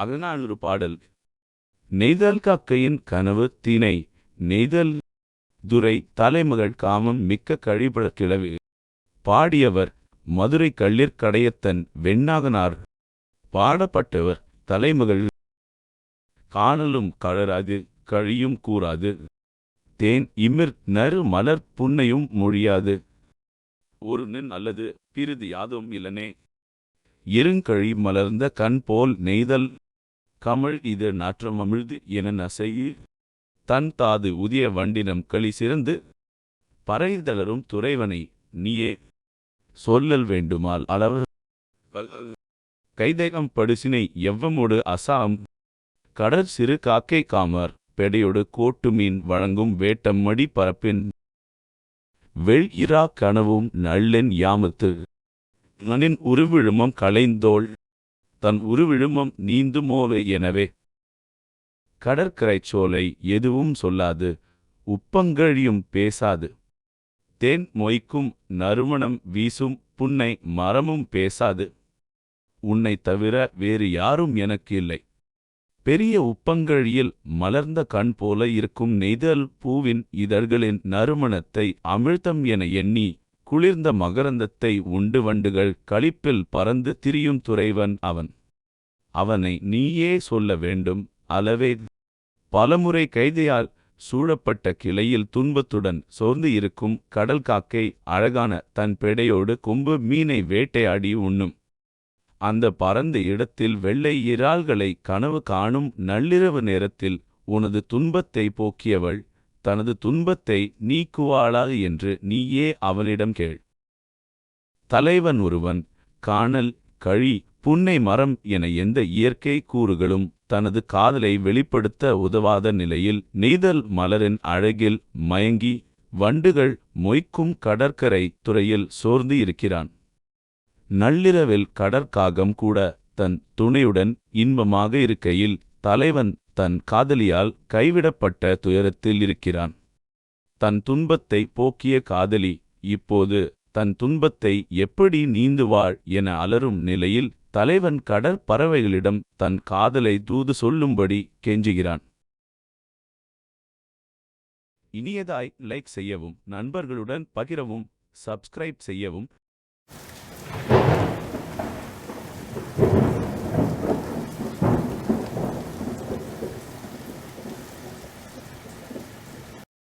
அகநானூறு பாடல். நெய்தல் காக்கையின் கனவு தீனை நெய்தல் துரை தலைமகள் காமம் மிக்க கழிபட கிழவி. பாடியவர் மதுரை கள்ளிற்கடையத்தன் வெண்ணாகனார். பாடப்பட்டவர் தலைமகள் காணலும் கழறாது கழியும் கூறாது. தேன் இமிர் நறு மலர் புன்னையும் மொழியாது. ஒரு நின் அல்லது பிறிது யாதும் இல்லனே. இருங்கழி மலர்ந்த கண் போல் நெய்தல் கமழ் இது நாற்றம் அமிழ்து என நசையு. தன் தாது உதிய வண்டினம் களி சிறந்து பறைதளரும் துறைவனை நீயே. சொல்லல் வேண்டுமால் அளவு. கைதகம் படுசினை எவ்வமோடு அசாம். கடற் சிறு காக்கை காமர் பெடையொடு கோட்டு மீன் வழங்கும் வேட்டம் மடி பரப்பின். வெள் இரா கனவும் நள்ளென் யாமத்து. நனின் உருவிழுமம் களைந்தோள். தன் உருவிழுமம் நீந்துமோவே எனவே. கடற்கரைச் சோலை எதுவும் சொல்லாது உப்பங்கழியும் பேசாது. தேன் மொய்க்கும் நறுமணம் வீசும் புன்னை மரமும் பேசாது. உன்னைத் தவிர வேறு யாரும் எனக்கு இல்லை. பெரிய உப்பங்கழியில் மலர்ந்த கண் போல இருக்கும் நெய்தல் பூவின் இதழ்களின் நறுமணத்தை அமிழ்தம் என எண்ணி குளிர்ந்த மகரந்தத்தை உண்டு வண்டுகள் களிப்பில் பறந்து திரியும் துறைவன் அவன். அவனை நீயே சொல்ல வேண்டும் அளவே. பலமுறை கைதையால் சூழப்பட்ட கிளையில் துன்பத்துடன் சோர்ந்து இருக்கும் கடல் காக்கை அழகான தன் பெடையோடு கொம்பு மீனை வேட்டையாடி உண்ணும். அந்த பரந்த இடத்தில் வெள்ளை இறால்களை கனவு காணும் நள்ளிரவு நேரத்தில் உனது துன்பத்தை போக்கியவள் தனது துன்பத்தை நீக்குவாளா என்று நீயே அவனிடம் கேள். தலைவன் ஒருவன் காணல் கழி புன்னை மரம் என எந்த இயற்கை கூறுகளும் தனது காதலை வெளிப்படுத்த உதவாத நிலையில் நெய்தல் மலரின் அழகில் மயங்கி வண்டுகள் மொய்க்கும் கடற்கரை துறையில் சோர்ந்து இருக்கிறான். நள்ளிரவில் கடற்காகம் கூட தன் துணையுடன் இன்பமாக இருக்கையில் தலைவன் தன் காதலியால் கைவிடப்பட்ட துயரத்தில் இருக்கிறான். தன் துன்பத்தை போக்கிய காதலி இப்போது தன் துன்பத்தை எப்படி நீந்துவாள் என அலரும் நிலையில் தலைவன் கடற்பறவைகளிடம் தன் காதலை தூது சொல்லும்படி கெஞ்சுகிறான். இனியதாய் லைக் செய்யவும் நண்பர்களுடன் பகிரவும் சப்ஸ்கிரைப் செய்யவும்